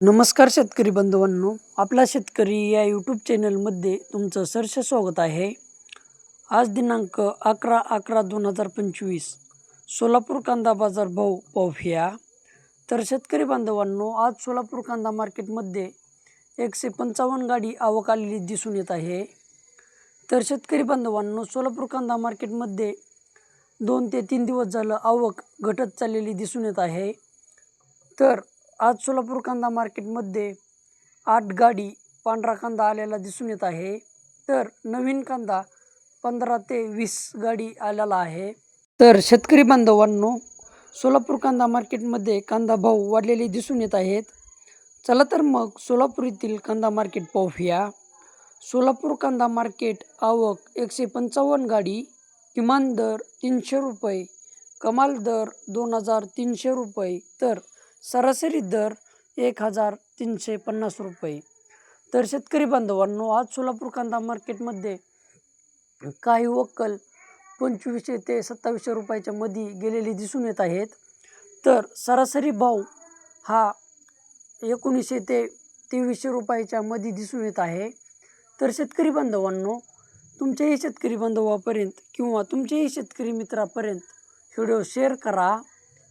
नमस्कार शेतकरी बांधवांनो आपला शेतकरी या यूट्यूब चॅनलमध्ये तुमचं सहर्ष स्वागत आहे. आज दिनांक अकरा अकरा दोन हजार पंचवीस सोलापूर कांदा बाजार भाव पाहूया तर शेतकरी बांधवांनो आज सोलापूर कांदा मार्केटमध्ये एकशे पंचावन्न गाडी आवक आलेली दिसून येत आहे. तर शेतकरी बांधवांनो सोलापूर कांदा मार्केटमध्ये दोन ते तीन दिवस झालं आवक घटत चाललेली दिसून येत आहे. तर आज सोलापूर कांदा मार्केटमध्ये आठ गाडी पांढरा कांदा आलेला दिसून येत आहे. तर नवीन कांदा पंधरा ते वीस गाडी आलेला आहे. तर शेतकरी बांधवांनो सोलापूर कांदा मार्केटमध्ये कांदा भाव वाढलेले दिसून येत आहेत. चला तर मग सोलापूर येथील कांदा मार्केट पाहूया. सोलापूर कांदा मार्केट आवक एकशे पंचावन्न गाडी किमान दर तीनशे रुपये कमाल दर दोन हजार तीनशे रुपये. तर सरासरी दर एक हजार तीनशे पन्नास रुपये. तर शेतकरी बांधवांनो आज सोलापूर कांदा मार्केटमध्ये काही वक्कल पंचवीसशे ते सत्तावीसशे रुपयाच्या मध्ये गेलेले दिसून येत आहेत. तर सरासरी भाव हा एकोणीसशे ते तेवीसशे रुपयाच्या मध्ये दिसून येत आहे. तर शेतकरी बांधवांनो तुमच्याही शेतकरी बांधवापर्यंत किंवा तुमच्याही शेतकरी मित्रापर्यंत व्हिडिओ शेअर करा.